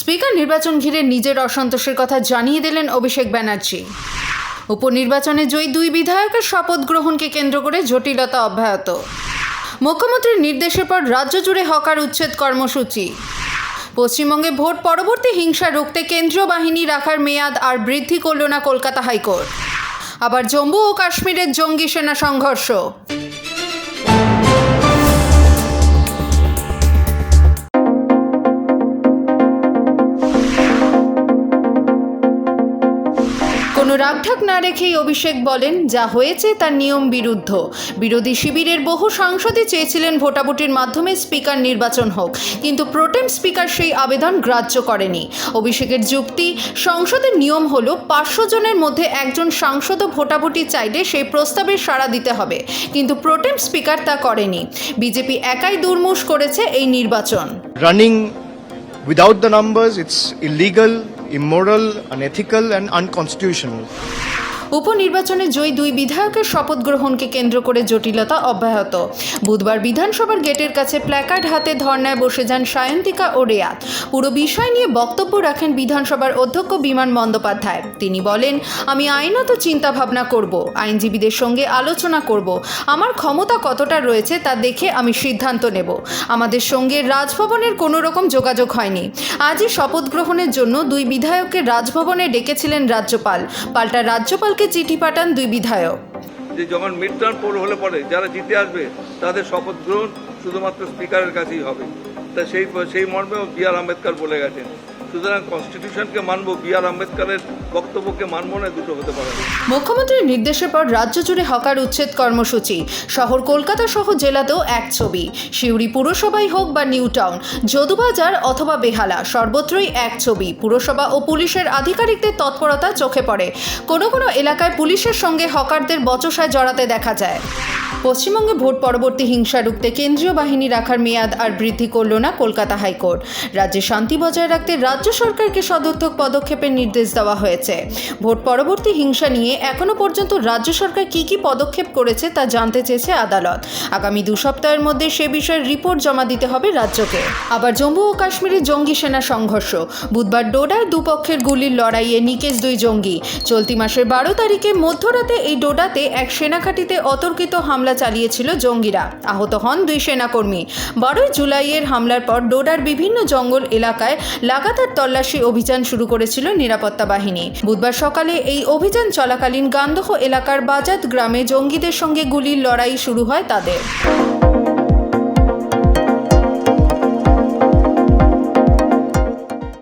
Speaker নির্বাচন ঘিরে নিজের অসন্তোষের কথা জানিয়ে দিলেন অভিষেক ব্যানার্জি। উপনির্বাচনে জয়ী দুই বিধায়কের শপথ গ্রহণকে কেন্দ্র করে জটিলতা অব্যাহত। মুখ্যমন্ত্রীর নির্দেশের পর রাজ্য জুড়ে হকার উচ্ছেদ কর্মসূচি। পশ্চিমবঙ্গে ভোট পরবর্তী হিংসা রুখতে কেন্দ্রীয় বাহিনী রাখার মেয়াদ আর বৃদ্ধি করল না কলকাতা হাইকোর্ট। আবার জম্মু ও কাশ্মীরের জঙ্গি সেনা সংঘর্ষ। কোনো রাগঢাক না রেখেই অভিষেক বলেন, যা হয়েছে তার নিয়ম বিরুদ্ধ। বিরোধী শিবিরের বহু সাংসদই চেয়েছিলেন ভোটাভুটির মাধ্যমে স্পিকার নির্বাচন হোক, কিন্তু প্রোটেম স্পিকার সেই আবেদন গ্রাহ্য করেনি। অভিষেকের যুক্তি, সংসদের নিয়ম হলো পাঁচশো জনের মধ্যে একজন সাংসদও ভোটাভুটি চাইলে সেই প্রস্তাবে সাড়া দিতে হবে, কিন্তু প্রোটেম স্পিকার তা করেনি। বিজেপি একাই দুর্মুষ করেছে এই নির্বাচন। Running without the numbers it's illegal immoral unethical and unconstitutional উপনির্বাচনে জয়ী দুই বিধায়কের শপথ গ্রহণকে কেন্দ্র করে জটিলতা অব্যাহত। বুধবার বিধানসভার গেটের কাছে প্ল্যাকার্ড হাতে ধর্নায় বসে যান সায়ন্তিকা ও রেয়াত। পুরো বিষয় নিয়ে বক্তব্য রাখেন বিধানসভার অধ্যক্ষ বিমান বন্দ্যোপাধ্যায়। তিনি বলেন, আমি আইনত চিন্তা ভাবনা করব, আইনজীবীদের সঙ্গে আলোচনা করব। আমার ক্ষমতা কতটা রয়েছে তা দেখে আমি সিদ্ধান্ত নেব। আমাদের সঙ্গে রাজভবনের কোনো রকম যোগাযোগ হয়নি। আজই শপথ গ্রহণের জন্য দুই বিধায়ককে রাজভবনে ডেকেছিলেন রাজ্যপাল। পাল্টা রাজ্যপালকে চিঠি পাঠান দুই বিধায়ক। যে যখন মিড টার্ম পোল হলে পরে যারা জিতে আসবে, তাদের শপথ গ্রহণ শুধুমাত্র স্পিকারের কাছেই হবে। তা সেই সেই মর্মেও বি আর আম্বেদকর বলে গেছেন। সুতরাং কনস্টিটিউশনকে মানবো বক্তব্যকে মানবো না দুটো হতে পারে। মুখ্যমন্ত্রীর নির্দেশের পর রাজ্য জুড়ে হকার উচ্ছেদ কর্মসূচি। শহর কলকাতা সহ জেলাতেও এক ছবি। সিউড়ি পুরসভাই হোক বা নিউ টাউন, যদুবাজার অথবা বেহালা, সর্বত্রই এক ছবি। পুরসভা ও পুলিশের আধিকারিকদের তৎপরতা চোখে পড়ে। কোনো কোনো এলাকায় পুলিশের সঙ্গে হকারদের বচসায় জড়াতে দেখা যায়। পশ্চিমবঙ্গে ভোট পরবর্তী হিংসা রুখতে কেন্দ্রীয় বাহিনী রাখার মেয়াদ আর বৃদ্ধি করল না কলকাতা হাইকোর্ট। রাজ্যে শান্তি বজায় রাখতে রাজ্য সরকারকে সদর্থক পদক্ষেপের নির্দেশ দেওয়া হয়েছে। ভোট পরবর্তী হিংসা নিয়ে এখনও পর্যন্ত রাজ্য সরকার কি কি পদক্ষেপ করেছে তা জানতে চেয়েছে আদালত। আগামী দু সপ্তাহের মধ্যে সে বিষয়ে রিপোর্ট জমা দিতে হবে রাজ্যকে। আবার জম্মু ও কাশ্মীরে জঙ্গি সেনা সংঘর্ষ। বুধবার ডোডায় দুপক্ষের গুলির লড়াইয়ে নিকেশ দুই জঙ্গি। চলতি মাসের বারো তারিখে মধ্যরাতে এই ডোডাতে এক সেনাঘাঁটিতে অতর্কিত হামলা চালিয়েছিল জঙ্গিরা। আহত হন দুই সেনাকর্মী। বারোই জুলাইয়ের হামলার পর ডোডার বিভিন্ন জঙ্গল এলাকায় লাগাতার তল্লাশি অভিযান শুরু করেছিল নিরাপত্তা বাহিনী। বুধবার সকালে এই অভিযান চলাকালীন গান্দহ এলাকার বাজাত গ্রামে জঙ্গিদের সঙ্গে গুলির লড়াই শুরু হয় তাদের।